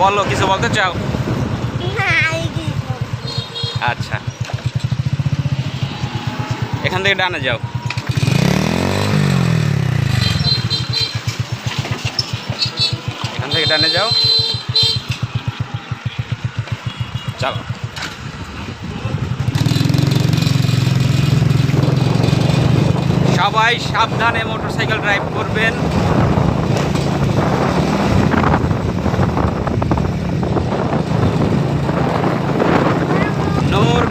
বলো কিছু বলতে চাও? কি আচ্ছা। এখান থেকে ডানে যাও। এখান থেকে ডানে যাও। চলো। সবাই সাবধানে মোটরসাইকেল ড্রাইভ করবেন।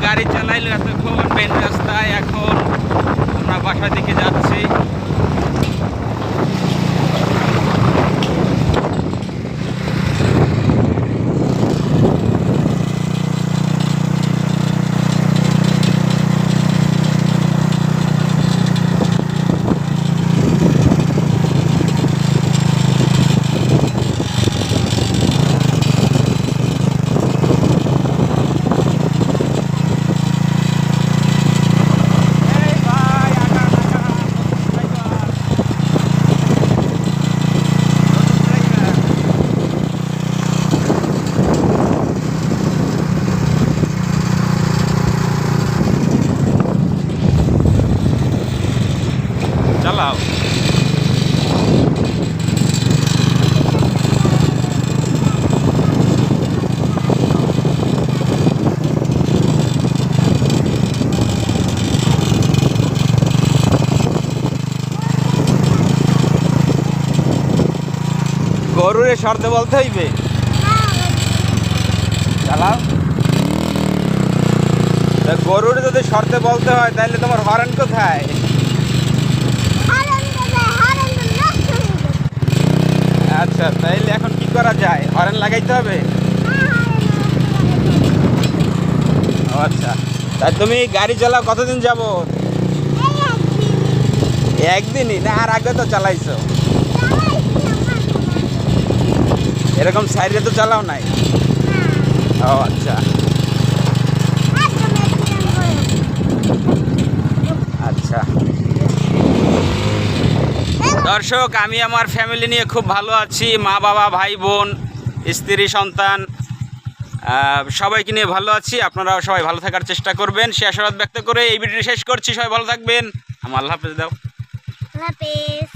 গাড়ি চালাইলো এতক্ষণ মেন রাস্তায় এখন আমরা বাসার দিকে যাচ্ছি। চালাও গরুরে শর্তে বলতে হইবে? গরুর যদি শর্তে বলতে হয় তাহলে তোমার হরেন কোথায় হারান দেবে হারান দেবে নষ্ট হয়ে যাবে আচ্ছা তাইলে এখন কি করা যায় হরেন লাগাইতে হবে? আচ্ছা। তাই তুমি গাড়ি চালাও, কতদিন যাব? একদিনই? না, আর আগে তো চালাইছো। এরকম সাইডে তো চালাও নাই? ও আচ্ছা। আচ্ছা। দর্শক, আমি আমার ফ্যামিলি নিয়ে খুব ভালো আছি। মা বাবা, ভাই, বোন। স্ত্রী, সন্তান সবাইকে নিয়ে ভালো আছি। আপনারাও সবাই ভালো থাকার চেষ্টা করবেন। সে আশাবাদ ব্যক্ত করে এই ভিডিওটি শেষ করছি। সবাই ভালো থাকবেন। আমার আল্লাহ হাফেজ দাও। হাফেজ।